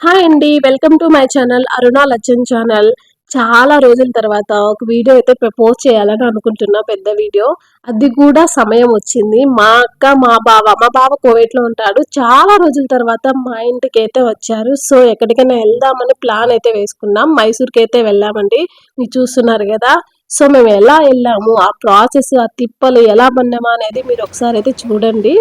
Hi అండి welcome to my channel Aruna Lachchan channel చాలా రోజుల తర్వాత ఒక వీడియో అయితే ప్రపోజ్ చేయాలని అనుకుంటున్నా పెద్ద వీడియో అది కూడా సమయం వచ్చింది. మా అక్క మా బావ మా బావ కోవిడ్లో ఉంటాడు. చాలా రోజుల తర్వాత మా ఇంటికి అయితే వచ్చారు. సో ఎక్కడికైనా వెళ్దామని ప్లాన్ అయితే వేసుకున్నాం. మైసూర్కి అయితే వెళ్ళామండి. మీరు చూస్తున్నారు కదా. సో మేము ఎలా వెళ్ళాము? ఆ ప్రాసెస్ ఆ తిప్పలు ఎలా పన్నామా అనేది మీరు ఒకసారి అయితే చూడండి.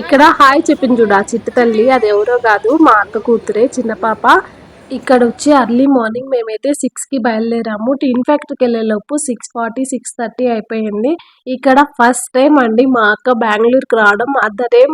ఇక్కడ హాయ్ చెప్పింది చూడు ఆ చిట్టు తల్లి అది ఎవరో కాదు మా అక్క కూతురే చిన్న పాప. ఇక్కడ వచ్చి అర్లీ మార్నింగ్ మేమైతే సిక్స్కి బయలుదేరాము. టీన్ ఫ్యాక్టరీకి వెళ్ళేలోపు సిక్స్ ఫార్టీ సిక్స్ థర్టీ అయిపోయింది. ఇక్కడ ఫస్ట్ టైం అండి మా అక్క బెంగళూరుకి రావడం. అదరేం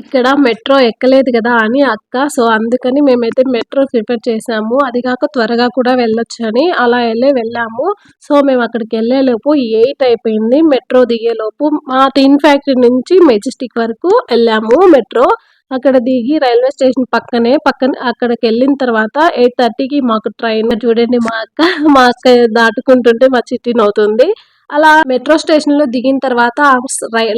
ఇక్కడ మెట్రో ఎక్కలేదు కదా అని అక్క. సో అందుకని మేమైతే మెట్రో ప్రిఫర్ చేసాము. అది కాక త్వరగా కూడా వెళ్ళొచ్చు అని అలా వెళ్ళే వెళ్ళాము. సో మేము అక్కడికి వెళ్ళేలోపు ఎయిట్ అయిపోయింది మెట్రో దిగేలోపు మా టీన్ ఫ్యాక్టరీ నుంచి మెజెస్టిక్ వరకు వెళ్ళాము మెట్రో. అక్కడ దిగి రైల్వే స్టేషన్ పక్కనే పక్కన అక్కడికి వెళ్ళిన తర్వాత ఎయిట్ థర్టీకి మాకు ట్రైన్. చూడండి మా అక్క మా అక్క దాటుకుంటుంటే మా చిట్టి నవ్వుతుంది. అలా మెట్రో స్టేషన్లో దిగిన తర్వాత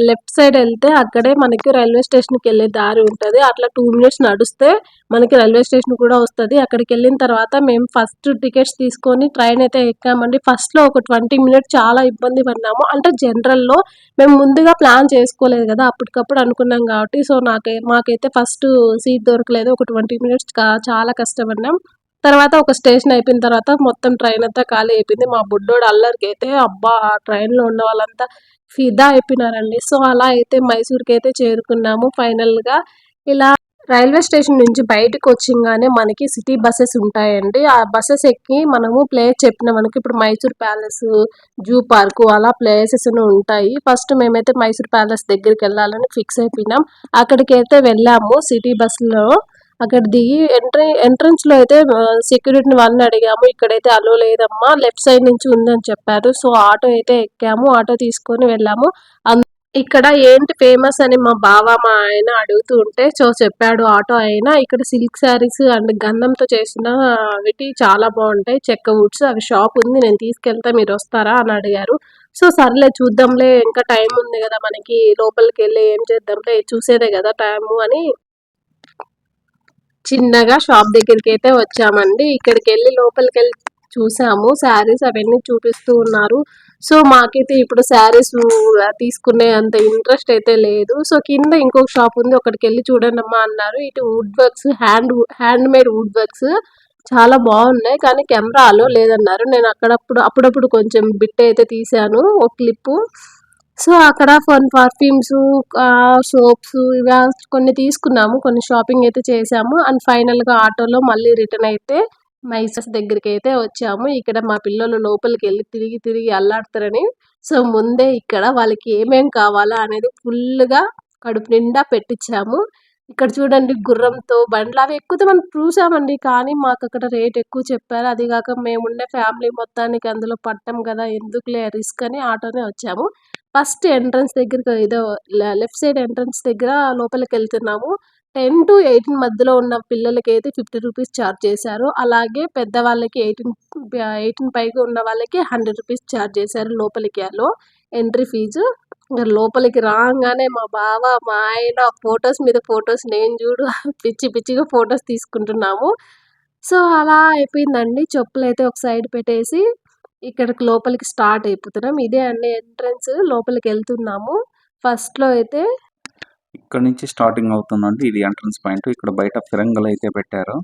లెఫ్ట్ సైడ్ వెళ్తే అక్కడే మనకి రైల్వే స్టేషన్కి వెళ్ళే దారి ఉంటుంది. అట్లా టూ మినిట్స్ నడుస్తే మనకి రైల్వే స్టేషన్ కూడా వస్తుంది. అక్కడికి వెళ్ళిన తర్వాత మేము ఫస్ట్ టికెట్స్ తీసుకొని ట్రైన్ అయితే ఎక్కామండి. ఫస్ట్లో ఒక ట్వంటీ మినిట్స్ చాలా ఇబ్బంది పడినాము. అంటే జనరల్లో మేము ముందుగా ప్లాన్ చేసుకోలేదు కదా అప్పటికప్పుడు అనుకున్నాం కాబట్టి. సో నాకై మాకైతే ఫస్ట్ సీట్ దొరకలేదు. ఒక ట్వంటీ మినిట్స్ చాలా కష్టపడినాం. తర్వాత ఒక స్టేషన్ అయిపోయిన తర్వాత మొత్తం ట్రైన్ అంతా ఖాళీ అయిపోయింది. మా బుడ్డోడు అల్లరికి అయితే అబ్బా ఆ ట్రైన్లో ఉన్న వాళ్ళంతా ఫిదా అయిపోయినారండి. సో అలా అయితే మైసూర్కి అయితే చేరుకున్నాము ఫైనల్గా. ఇలా రైల్వే స్టేషన్ నుంచి బయటకు వచ్చింగానే మనకి సిటీ బస్సెస్ ఉంటాయండి. ఆ బస్సెస్ ఎక్కి మనము ప్లేస్ చెప్పిన మనకి ఇప్పుడు మైసూర్ ప్యాలెస్ జూ పార్కు అలా ప్లేసెస్ ఉంటాయి. ఫస్ట్ మేమైతే మైసూర్ ప్యాలెస్ దగ్గరికి వెళ్ళాలని ఫిక్స్ అయిపోయినాం. అక్కడికి అయితే వెళ్ళాము సిటీ బస్సులో. అక్కడ దిగి ఎంట్రీ ఎంట్రన్స్లో అయితే సెక్యూరిటీ వాళ్ళని అడిగాము ఇక్కడైతే అలో లేదమ్మా లెఫ్ట్ సైడ్ నుంచి ఉందని చెప్పారు సో ఆటో అయితే ఎక్కాము ఆటో తీసుకొని వెళ్ళాము. ఇక్కడ ఏంటి ఫేమస్ అని మా బావ మా ఆయన అడుగుతూ ఉంటే సో చెప్పాడు ఆటో అయినా ఇక్కడ సిల్క్ శారీస్ అండ్ గంధంతో చేసిన వీటి చాలా బాగుంటాయి చెక్క వుడ్స్ అవి షాప్ ఉంది నేను తీసుకెళ్తా మీరు వస్తారా? అని అడిగారు. సో సర్లే చూద్దాంలే ఇంకా టైం ఉంది కదా మనకి లోపలికి వెళ్ళి ఏం చేద్దాంలే చూసేదే కదా టైము అని చిన్నగా షాప్ దగ్గరికి అయితే వచ్చామండి. ఇక్కడికి వెళ్ళి లోపలికి వెళ్ళి చూసాము. శారీస్ అవన్నీ చూపిస్తూ ఉన్నారు. సో మాకైతే ఇప్పుడు శారీస్ తీసుకునే అంత ఇంట్రెస్ట్ అయితే లేదు. సో కింద ఇంకొక షాప్ ఉంది. అక్కడికి వెళ్ళి చూడండి అమ్మా అన్నారు. ఇటు wood works hand hand made wood works చాలా బాగున్నాయి కానీ కెమెరా అలో లేదన్నారు. నేను అక్కడప్పుడు అప్పుడప్పుడు కొంచెం బిట్ అయితే తీసాను ఒక క్లిప్పు. సో అక్కడ కొన్ని పర్ఫ్యూమ్స్ సోప్స్ ఇవి కొన్ని తీసుకున్నాము. కొన్ని షాపింగ్ అయితే చేసాము అండ్ ఫైనల్గా ఆటోలో మళ్ళీ రిటర్న్ అయితే మైసస్ దగ్గరికి అయితే వచ్చాము. ఇక్కడ మా పిల్లలు లోపలికి వెళ్ళి తిరిగి తిరిగి అల్లాడతారని. సో ముందే ఇక్కడ వాళ్ళకి ఏమేం కావాలా అనేది ఫుల్గా కడుపు నిండా పెట్టించాము ఇక్కడ చూడండి గుర్రంతో బండ్లు. అవి ఎక్కితే మనం చూసామండి కానీ మాకు అక్కడ రేట్ ఎక్కువ చెప్పారు. అది కాక మేముండే ఫ్యామిలీ మొత్తానికి అందులో పట్టాం కదా. ఎందుకులే రిస్క్ అని ఆటోనే వచ్చాము. ఫస్ట్ ఎంట్రన్స్ దగ్గర ఏదో లెఫ్ట్ సైడ్ ఎంట్రన్స్ దగ్గర లోపలికి వెళ్తున్నాము. టెన్ టు ఎయిటీన్ మధ్యలో ఉన్న పిల్లలకి అయితే ఫిఫ్టీ రూపీస్ ఛార్జ్ చేశారు. అలాగే పెద్దవాళ్ళకి ఎయిటీన్ ఎయిటీన్ పైగా ఉన్న వాళ్ళకి హండ్రెడ్ రూపీస్ ఛార్జ్ చేశారు లోపలికి అలో ఎంట్రీ ఫీజు. లోపలికి రాగానే మా బావ మా ఆయన ఫొటోస్ మీద ఫొటోస్ నేను చూడు పిచ్చి పిచ్చిగా ఫొటోస్ తీసుకుంటున్నాము. సో అలా అయిపోయిందండి. చెప్పులు అయితే ఒక సైడ్ పెట్టేసి ఇక్కడికి లోపలికి స్టార్ట్ అయిపోతున్నాం. ఇదే అండి ఎంట్రన్స్ లోపలికి వెళ్తున్నాము. ఫస్ట్లో అయితే ఇక్కడ నుంచి స్టార్టింగ్ అవుతుందండి ఇది ఎంట్రన్స్ పాయింట్. ఇక్కడ బయట ఫిరంగులు అయితే పెట్టారు.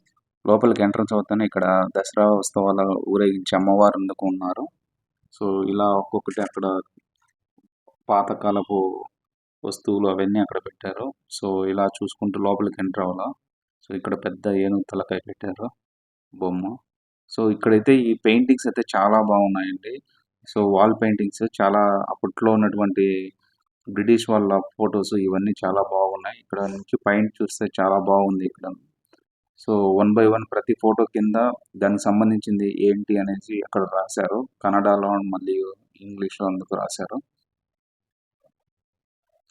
లోపలికి ఎంట్రన్స్ అవుతానే ఇక్కడ దసరా ఉత్సవాల ఊరేగించి అమ్మవారు అందుకు ఉన్నారు. సో ఇలా ఒక్కొక్కటి అక్కడ పాతకాలపు వస్తువులు అవన్నీ అక్కడ పెట్టారు. సో ఇలా చూసుకుంటూ లోపలికి ఎంటర్ అవ్వాలా. సో ఇక్కడ పెద్ద ఏనుగు తలకాయ పెట్టారు. బొమ్మ. సో ఇక్కడైతే ఈ పెయింటింగ్స్ అయితే చాలా బాగున్నాయండి. సో వాల్ పెయింటింగ్స్ చాలా అప్పట్లో ఉన్నటువంటి బ్రిటిష్ వాళ్ళ ఫొటోస్ ఇవన్నీ చాలా బాగున్నాయి. ఇక్కడ నుంచి పైన చూస్తే చాలా బాగుంది ఇక్కడ. సో వన్ బై వన్ ప్రతి ఫోటో కింద దానికి సంబంధించింది ఏంటి అనేసి అక్కడ రాశారు. కన్నడలో మళ్ళీ ఇంగ్లీష్లో అందుకు రాశారు.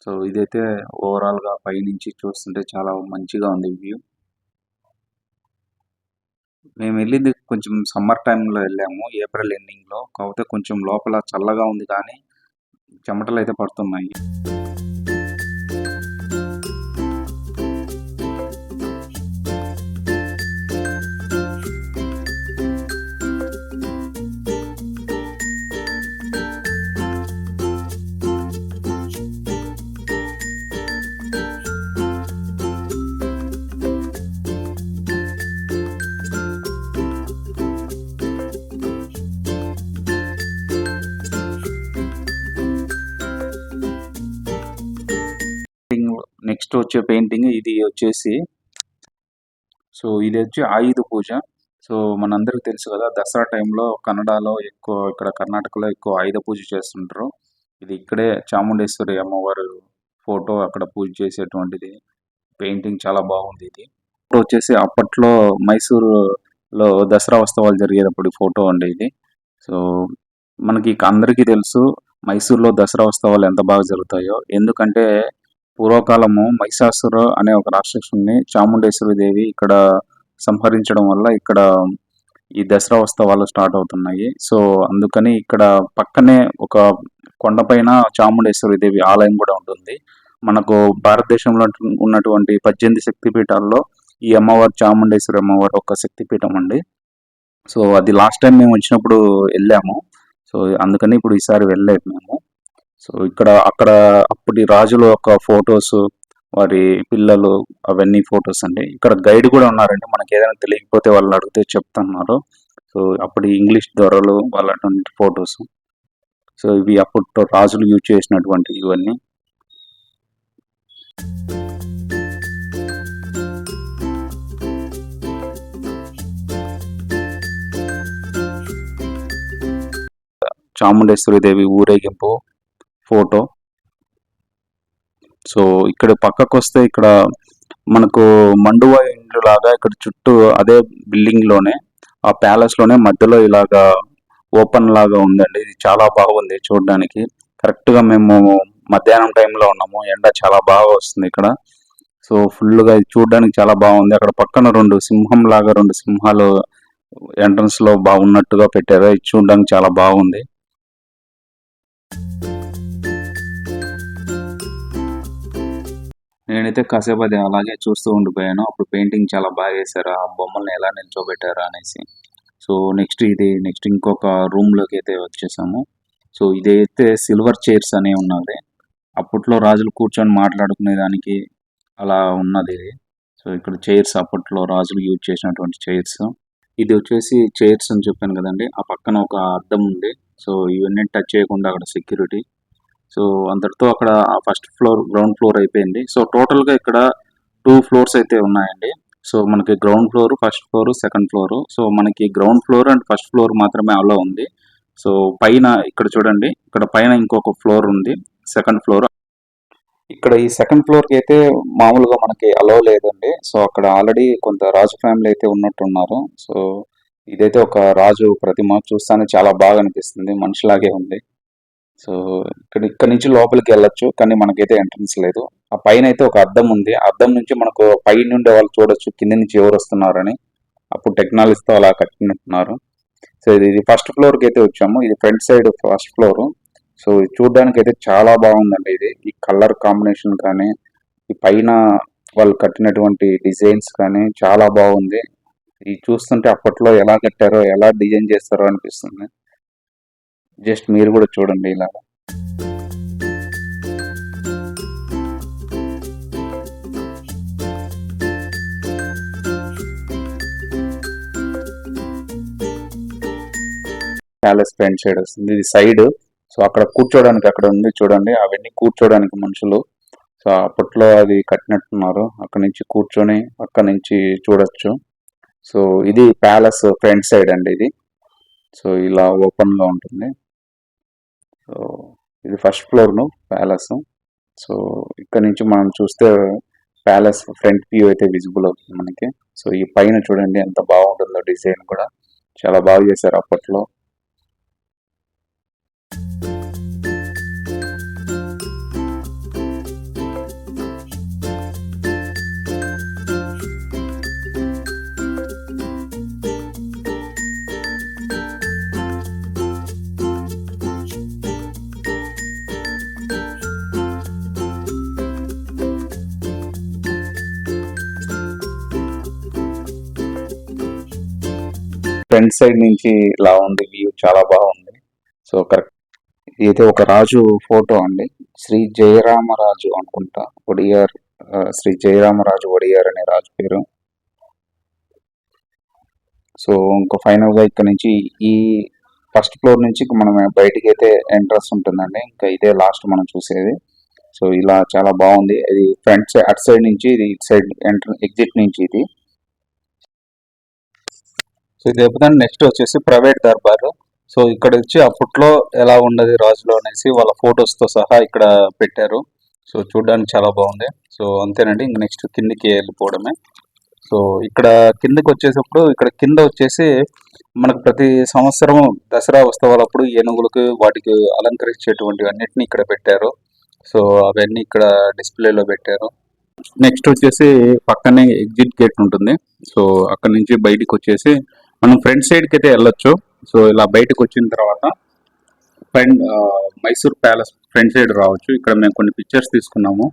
సో ఇదైతే ఓవరాల్గా పైనుంచి చూస్తుంటే చాలా మంచిగా ఉంది వ్యూ. మేము వెళ్ళింది కొంచెం సమ్మర్ టైంలో వెళ్ళాము. ఏప్రిల్ ఎండింగ్లో. కాకపోతే కొంచెం లోపల చల్లగా ఉంది కానీ చెమటలు అయితే పడుతున్నాయి. వచ్చే పెయింటింగ్ ఇది వచ్చేసి సో ఇది వచ్చి ఆయుధ పూజ. సో మనందరికీ తెలుసు కదా దసరా టైంలో కన్నడలో ఎక్కువ ఇక్కడ కర్ణాటకలో ఎక్కువ ఆయుధ పూజ చేస్తుంటారు. ఇది ఇక్కడే చాముండేశ్వరి అమ్మవారు ఫోటో అక్కడ పూజ చేసేటువంటిది. పెయింటింగ్ చాలా బాగుంది ఇది. ఫోటో వచ్చేసి అప్పట్లో మైసూరులో దసరా ఉత్సవాలు జరిగేటప్పుడు ఫోటో అండి ఇది. సో మనకి అందరికీ తెలుసు మైసూర్లో దసరా ఉత్సవాలు ఎంత బాగా జరుగుతాయో. ఎందుకంటే పూర్వకాలము మహిషాసుర అనే ఒక రాక్షసుని చాముండేశ్వరి దేవి ఇక్కడ సంహరించడం వల్ల ఇక్కడ ఈ దసరా ఉత్సవాలు స్టార్ట్ అవుతున్నాయి. సో అందుకని ఇక్కడ పక్కనే ఒక కొండపైన చాముండేశ్వరి దేవి ఆలయం కూడా ఉంటుంది. మనకు భారతదేశంలో ఉన్నటువంటి పద్దెనిమిది శక్తిపీఠాల్లో ఈ అమ్మవారు చాముండేశ్వరి అమ్మవారు ఒక శక్తిపీఠం అండి. సో అది లాస్ట్ టైం మేము వచ్చినప్పుడు వెళ్ళాము. సో అందుకని ఇప్పుడు ఈసారి వెళ్ళలేదు మేము. సో ఇక్కడ అక్కడ అప్పటి రాజుల యొక్క ఫొటోస్ వారి పిల్లలు అవన్నీ ఫొటోస్ అండి. ఇక్కడ గైడ్ కూడా ఉన్నారండి. మనకి ఏదైనా తెలియకపోతే వాళ్ళు అడిగితే చెప్తున్నారు. సో అప్పటి ఇంగ్లీష్ దొరలు వాళ్ళ ఫొటోస్. సో ఇవి అప్పట్లో రాజులు యూజ్ చేసినటువంటి ఇవన్నీ. చాముండేశ్వరి దేవి ఊరేగింపు ఫోటో. సో ఇక్కడ పక్కకు వస్తే ఇక్కడ మనకు మండువా ఇండ్లు లాగా ఇక్కడ చుట్టూ అదే బిల్డింగ్లోనే ఆ ప్యాలెస్లోనే మధ్యలో ఇలాగా ఓపెన్ లాగా ఉందండి. ఇది చాలా బాగుంది చూడడానికి. కరెక్ట్గా మేము మధ్యాహ్నం టైంలో ఉన్నాము. ఎండ చాలా బాగా వస్తుంది ఇక్కడ. సో ఫుల్గా ఇది చూడడానికి చాలా బాగుంది. అక్కడ పక్కన రెండు సింహం లాగా రెండు సింహాలు ఎంట్రన్స్లో బాగున్నట్టుగా పెట్టారు. ఇది చూడడానికి చాలా బాగుంది. నేనైతే కాసేపు అది అలాగే చూస్తూ ఉండిపోయాను. అప్పుడు పెయింటింగ్ చాలా బాగా వేశారు. ఆ బొమ్మల్ని ఎలా నిల్చోబెట్టారు అనేసి. సో నెక్స్ట్ ఇది నెక్స్ట్ ఇంకొక రూమ్లోకి అయితే వచ్చేసాము. సో ఇదైతే సిల్వర్ చైర్స్ అనే ఉన్నది. అప్పట్లో రాజులు కూర్చొని మాట్లాడుకునే దానికి అలా ఉన్నది. ఇది సో ఇక్కడ చైర్స్ అప్పట్లో రాజులు యూజ్ చేసినటువంటి చైర్స్. ఇది వచ్చేసి చైర్స్ అని చెప్పాను కదండి. ఆ పక్కన ఒక అద్దం ఉంది. సో ఇవన్నీ టచ్ చేయకుండా అక్కడ సెక్యూరిటీ. సో అంతటితో అక్కడ ఫస్ట్ ఫ్లోర్ గ్రౌండ్ ఫ్లోర్ అయిపోయింది. సో టోటల్గా ఇక్కడ టూ ఫ్లోర్స్ అయితే ఉన్నాయండి. సో మనకి ground floor first floor second floor so మనకి ground floor and first floor మాత్రమే అలో ఉంది. సో పైన ఇక్కడ చూడండి ఇక్కడ పైన ఇంకొక ఫ్లోర్ ఉంది సెకండ్ ఫ్లోర్ ఇక్కడ ఈ సెకండ్ ఫ్లోర్కి అయితే మామూలుగా మనకి అలో లేదండి. సో అక్కడ ఆల్రెడీ కొంత రాజు ఫ్యామిలీ అయితే ఉన్నట్టున్నారు. సో ఇదైతే ఒక రాజు ప్రతిమ చూస్తానే చాలా బాగా అనిపిస్తుంది. మనిషిలాగే ఉంది. సో ఇక్కడ ఇక్కడ నుంచి లోపలికి వెళ్ళొచ్చు కానీ మనకైతే ఎంట్రన్స్ లేదు. ఆ పైన అయితే ఒక అద్దం ఉంది. అద్దం నుంచి మనకు పైన నుండి వాళ్ళు చూడొచ్చు కింద నుంచి ఎవరు వస్తున్నారని. అప్పుడు టెక్నాలజీతో అలా కట్టినట్టున్నారు. సో ఇది ఫస్ట్ ఫ్లోర్కి అయితే వచ్చాము. ఇది front side first floor. So ఇది చూడడానికి అయితే చాలా బాగుందండి ఇది. ఈ కలర్ కాంబినేషన్ కానీ ఈ పైన వాళ్ళు కట్టినటువంటి డిజైన్స్ కానీ చాలా బాగుంది. ఇది చూస్తుంటే అప్పట్లో ఎలా కట్టారో ఎలా డిజైన్ చేస్తారో అనిపిస్తుంది. జస్ట్ మీరు కూడా చూడండి ఇలా. ప్యాలెస్ పెయింట్ సైడ్ వస్తుంది. ఇది సైడ్ సో అక్కడ కూర్చోడానికి అక్కడ ఉంది చూడండి. అవన్నీ కూర్చోడానికి మనుషులు. సో అప్పట్లో అది కట్టినట్టున్నారు. అక్కడ నుంచి కూర్చొని అక్కడ నుంచి చూడొచ్చు. సో ఇది ప్యాలెస్ ఫ్రంట్ సైడ్ అండి ఇది. సో ఇలా ఓపెన్లో ఉంటుంది. సో ఇది ఫస్ట్ ఫ్లోర్ను ప్యాలెస్. సో ఇక్కడ నుంచి మనం చూస్తే ప్యాలెస్ ఫ్రంట్ వ్యూ అయితే విజిబుల్ అవుతుంది మనకి. సో ఈ పైన చూడండి ఎంత బాగుంటుందో డిజైన్ కూడా. చాలా బాగా చేశారు అప్పట్లో. ఫ్రంట్ సైడ్ నుంచి ఇలా ఉంది వ్యూ చాలా బాగుంది. So correct. ఇది ఒక రాజు ఫోటో అండి. శ్రీ జయరామరాజు అనుకుంటా ఒడియార్ శ్రీ జయరామరాజు ఒడియార్ అనే రాజు పేరు. సో ఇంకా ఫైనల్గా ఇక్కడ నుంచి ఈ ఫస్ట్ ఫ్లోర్ నుంచి మనం బయటికి అయితే ఎంట్రన్స్ ఉంటుందండి. ఇంకా ఇదే లాస్ట్ మనం చూసేది. సో ఇలా చాలా బాగుంది. ఇది ఫ్రంట్ సైడ్ అటు సైడ్ నుంచి ఇది ఇటు సైడ్ ఎంట్ర ఎగ్జిట్ నుంచి ఇది. సో ఇది చెప్తాను నెక్స్ట్ వచ్చేసి ప్రైవేట్ దర్బార్. సో ఇక్కడ వచ్చి అప్పట్లో ఎలా ఉండదు రాజులో అనేసి వాళ్ళ ఫొటోస్తో సహా ఇక్కడ పెట్టారు. సో చూడడానికి చాలా బాగుంది. సో అంతేనండి ఇంక నెక్స్ట్ కిందికి వెళ్ళిపోవడమే. సో ఇక్కడ కిందకి వచ్చేటప్పుడు ఇక్కడ కింద వచ్చేసి మనకు ప్రతి సంవత్సరం దసరా ఉత్సవాలప్పుడు ఏనుగులకు వాటికి అలంకరించేటువంటివి అన్నిటిని ఇక్కడ పెట్టారు. సో అవన్నీ ఇక్కడ డిస్ప్లేలో పెట్టారు. నెక్స్ట్ వచ్చేసి పక్కనే ఎగ్జిట్ గేట్ ఉంటుంది. సో అక్కడ నుంచి బయటికి వచ్చేసి మనం ఫ్రంట్ సైడ్కి అయితే వెళ్ళొచ్చు. సో ఇలా బయటకు వచ్చిన తర్వాత front Mysore palace front side రావచ్చు. ఇక్కడ మేము కొన్ని పిక్చర్స్ తీసుకున్నాము.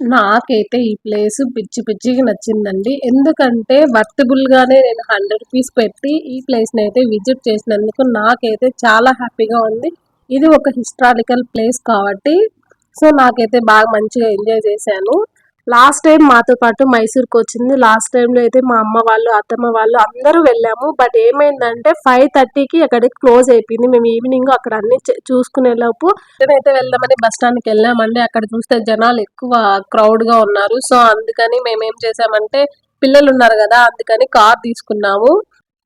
నాకైతే ఈ ప్లేస్ పిచ్చి పిచ్చికి నచ్చిందండి. ఎందుకంటే వర్తబుల్గానే నేను హండ్రెడ్ రూపీస్ పెట్టి ఈ ప్లేస్ని అయితే విజిట్ చేసినందుకు నాకైతే చాలా హ్యాపీగా ఉంది. ఇది ఒక హిస్టారికల్ ప్లేస్ కాబట్టి సో నాకైతే బాగా మంచిగా ఎంజాయ్ చేశాను. లాస్ట్ టైం మాతో పాటు మైసూర్కి వచ్చింది. లాస్ట్ టైంలో అయితే మా అమ్మ వాళ్ళు అత్తమ్మ వాళ్ళు అందరూ వెళ్ళాము. బట్ ఏమైందంటే ఫైవ్ థర్టీకి అక్కడికి క్లోజ్ అయిపోయింది. మేము ఈవినింగ్ అక్కడ అన్ని చూసుకునే లోపు అయితే వెళ్దామని బస్ స్టాండ్కి వెళ్ళామండి. అక్కడ చూస్తే జనాలు ఎక్కువ క్రౌడ్గా గా ఉన్నారు. సో అందుకని మేమేం చేసామంటే పిల్లలు ఉన్నారు కదా అందుకని కార్ తీసుకున్నాము.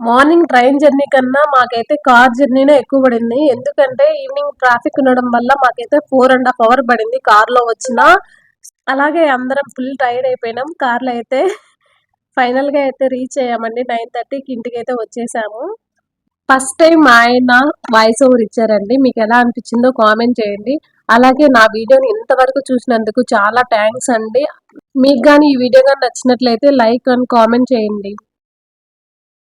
మార్నింగ్ ట్రైన్ జర్నీ కన్నా మాకైతే కార్ జర్నీనే ఎక్కువ పడింది. ఎందుకంటే ఈవినింగ్ ట్రాఫిక్ ఉండడం వల్ల మాకైతే ఫోర్ అండ్ హాఫ్ అవర్ పడింది. కార్లో వచ్చిన అలాగే అందరం ఫుల్ టైర్డ్ అయిపోయినాం. కార్లో అయితే ఫైనల్గా అయితే రీచ్ అయ్యామండి. నైన్ థర్టీకి ఇంటికి అయితే వచ్చేసాము. ఫస్ట్ టైం ఆయన వాయిస్ ఓవర్ ఇచ్చారండి. మీకు ఎలా అనిపించిందో కామెంట్ చేయండి. అలాగే నా వీడియోని ఇంతవరకు చూసినందుకు చాలా థ్యాంక్స్ అండి. మీకు కానీ ఈ వీడియో కానీ నచ్చినట్లయితే లైక్ అండ్ కామెంట్ చేయండి.